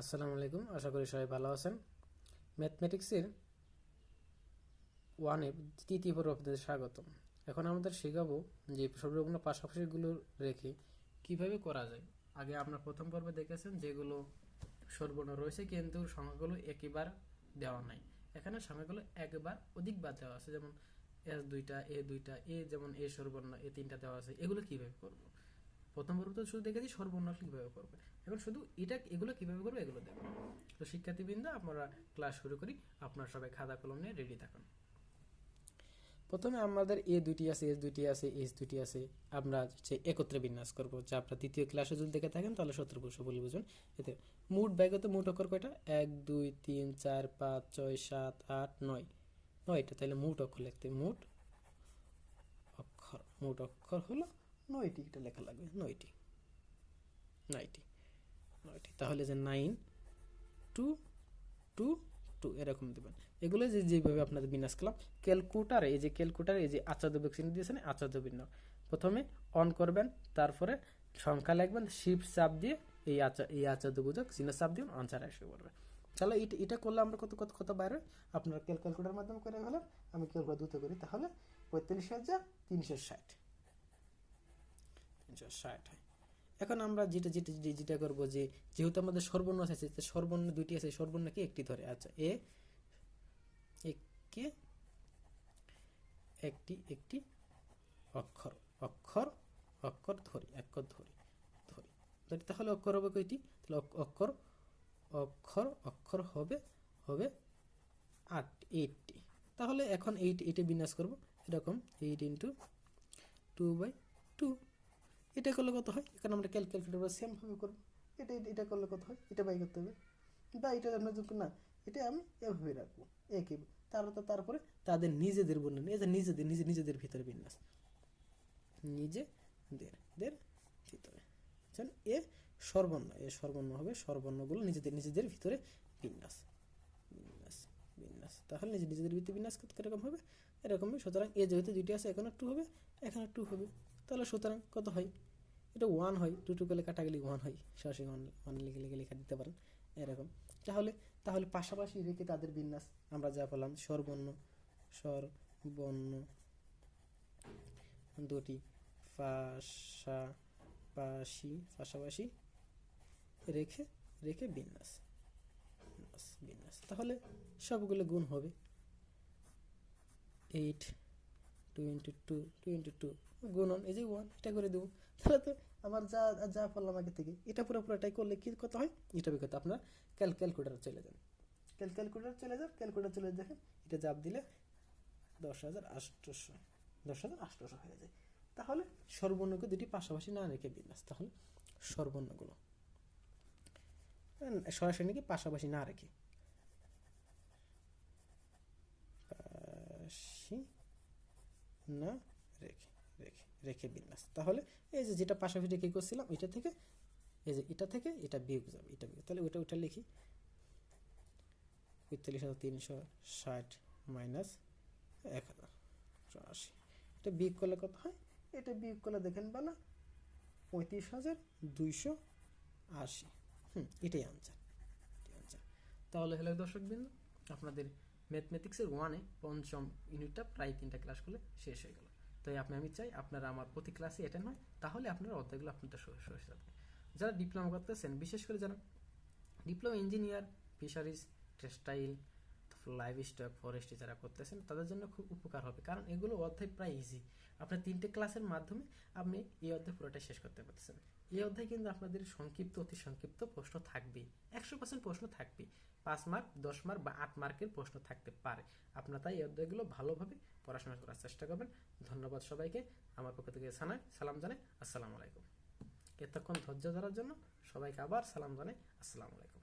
আসসালামু আলাইকুম, আশা করি সবাই ভালো আছেন। ম্যাথমেটিক্সের ওয়ানে তৃতীয় পর্ব আপনাদের স্বাগতম। এখন আমাদের শেখাবো যে সর্বগুলো পাশাপাশিগুলো রেখে কীভাবে করা যায়। আগে আপনার প্রথম পর্বে দেখেছেন যেগুলো সর্বর্ণ রয়েছে, কিন্তু সংখ্যাগুলো একইবার দেওয়া নাই। এখানে সংখ্যাগুলো একবার অধিকবার দেওয়া আছে, যেমন এস দুইটা, এ দুইটা, এ যেমন এ সর্বর্ণ, এ তিনটা দেওয়া আছে। এগুলো কীভাবে করব? প্রথম পর্ব তো শুধু দেখেছি, সর্বর্ণ কীভাবে করবে? এখন শুধু এটা, এগুলো কীভাবে করবে, এগুলো দেখো। তো শিক্ষার্থীবৃন্দ, আমরা ক্লাস শুরু করি। আপনারা সবাই খাতা কলম নিয়ে রেডি থাকুন। প্রথমে আমাদের এ দুইটি আছে এস দুইটি আছে এস দুইটি আছে। আমরা হচ্ছে একত্রে বিন্যাস করব। যা আপনারা তৃতীয় ক্লাসে যদি দেখে থাকেন, তাহলে সত্তর বর্ষ বলে, বুঝুন? এতে মোট ব্যাগত মোট অক্ষর কয়টা? এক, দুই, তিন, চার, পাঁচ, ছয়, সাত, আট, নয়। নয়টা তাহলে মোট অক্ষর লিখতে, মোট অক্ষর। মোট অক্ষর হলো নয়টি, এটা লেখা লাগবে, নয়টি। নয়টি। নয়টি। তাহলে যে নাইন টু টু টু এরকম দেবেন। এগুলো যে যেভাবে আপনাদের বিন্যাস করলাম, ক্যালকুটারে, এই যে ক্যালকুটারে, এই যে আচার্য চিহ্ন দিয়েছেন আচার্য বিন্যাস প্রথমে অন করবেন, তারপরে সংখ্যা লিখবেন শিফট চাপ দিয়ে এই আচার এই আচার্য বোঝক চিহ্ন চাপ দিয়ে আনসার এসে পড়বে তাহলে এটা এটা করলে আমরা কত কত কত বাইরে? আপনার ক্যালকুলেটার মাধ্যমে করে ফেলেন, আমি ক্যালকুলেটার দ্রুত করি, তাহলে পঁয়তাল্লিশ হাজার তিনশো ষাট। ষাট। এখন আমরা যেটা যেটা যেটা করব যে, যেহেতু আমাদের সর্বর্ণ আছে সর্বর্ণ দুইটি আছে সর্বর্ণকে একটি ধরে? আচ্ছা এ, একে একটি একটি অক্ষর অক্ষর অক্ষর ধরি অক্ষর ধরি ধরি। ধরি, তাহলে অক্ষর হবে কয়টি? তাহলে অক- অক্ষর অক্ষর অক্ষর হবে হবে আট এইটটি। তাহলে এখন এইট, এইটে বিন্যাস করব, এরকম, eight into two by two এটা করলে কত হয়? এখানে আমরা ক্যালকুলেটর সেম ভাবে করব। এটা, এটা- করলে কত হয়? এটা বাই করতে হবে। বা এটা আমরা না, এটা আমি এভাবে রাখব, একই। তার তো তারপরে তাদের নিজেদের বর্ণনা, এই নিজেদের, নিজে, নিজেদের ভিতরে বিন্যাস। নিজেদের, দের ভিতরে? এ সর্বর্ণ এ সর্বর্ণ হবে, সর্বর্ণগুলো নিজেদের নিজেদের ভিতরে বিন্যাস। বিন্যাস বিন্যাস। তাহলে নিজে নিজেদের ভিতরে বিন্যাস কীরকম হবে? এরকমই। সুতরাং এ যেহেতু দুইটি আছে, এখানে টু হবে, এখানে টু হবে। তাহলে সুতরাং কত হয়? এটা ওয়ান হয় টু টু করলে কাটা গেলে ওয়ান হয়, সরাসরি ওয়ান ওয়ান লিখে লিখে, লেখা দিতে পারেন, এরকম। তাহলে তাহলে পাশাপাশি রেখে তাদের বিন্যাস আমরা যা পেলাম স্বরবর্ণ স্বরবর্ণ দুটি পাশাপাশি পাশাপাশি রেখে রেখে বিন্যাস বিন্যাস তাহলে সবগুলো গুণ হবে। Eight two two. Two two গুণন এই যে ওয়ান এটা করে দেবো। তাহলে তো আমার যা যা পারলাম আগে থেকে, এটা পুরো পুরোটাই করলে কি কত হয়? এটা কত আপনার ক্যাল ক্যালকুলেটার চলে যান। ক্যাল ক্যালকুলেটার চলে যান ক্যালকুলেটার চলে দেখেন, এটা চাপ দিলে দশ হাজার আটশোশো দশ হাজার আটশোশো হয়ে যায়। তাহলে সর্বর্ণকে দুটি পাশাপাশি না রেখে বিন্যাস। তাহলে সর্বর্ণগুলো। সরাসরি নাকি পাশাপাশি না রেখে? না, রেখে রেখে রেখে বিন্যাস তাহলে এই যে যেটা পাশাপাশি রেখে করছিলাম, এটা থেকে, এই যে এটা থেকে এটা বিয়োগ যাবে, এটা বিয়োগ। তাহলে ওটা ওটা লিখি। পঁয়তাল্লিশ হাজার তিনশো ষাট মাইনাস এক হাজার, চুরাশি। এটা বিয়োগ করলে কত হয়? এটা বিয়োগ করলে দেখেন বেলা, পঁয়ত্রিশ হাজার দুইশো আশি। হুম, এটাই আনসার এটাই আনসার তাহলে হলো দর্শকবৃন্দ আপনাদের ম্যাথমেটিক্সের ওয়ানে পঞ্চম ইউনিটটা প্রায় তিনটা ক্লাস করলে শেষ হয়ে গেল। তাই আপনি, আমি চাই আপনারা আমার প্রতি ক্লাসে অ্যাটেন্ড হয় তাহলে আপনার অধ্যায়গুলো আপনাদের সহজ যাবে। যারা ডিপ্লোমা করতেছেন, বিশেষ করে যারা diploma engineer fisheries textile livestock forestry যারা করতেছেন, তাদের জন্য খুব উপকার হবে। কারণ এগুলো অধ্যায় প্রায় ইজি আপনার তিনটে ক্লাসের মাধ্যমে আপনি এই অধ্যায় পুরোটা শেষ করতে পারতেছেন। এই অধ্যায় কিন্তু আপনাদের সংক্ষিপ্ত, অতি সংক্ষিপ্ত প্রশ্ন থাকবেই। একশো পার্সেন্ট প্রশ্ন থাকবেই। পাঁচ মার্ক দশ মার্ক বা আট মার্কের প্রশ্ন থাকতে পারে। আপনারা তাই এই অধ্যায়গুলো ভালোভাবে পড়াশোনা করার চেষ্টা করবেন। ধন্যবাদ সবাইকে। আমার পক্ষ থেকে সানাই সালাম জানাই। আসসালামু আলাইকুম। এতক্ষণ ধৈর্য ধরার জন্য সবাইকে আবার সালাম জানাই। আসসালামু আলাইকুম।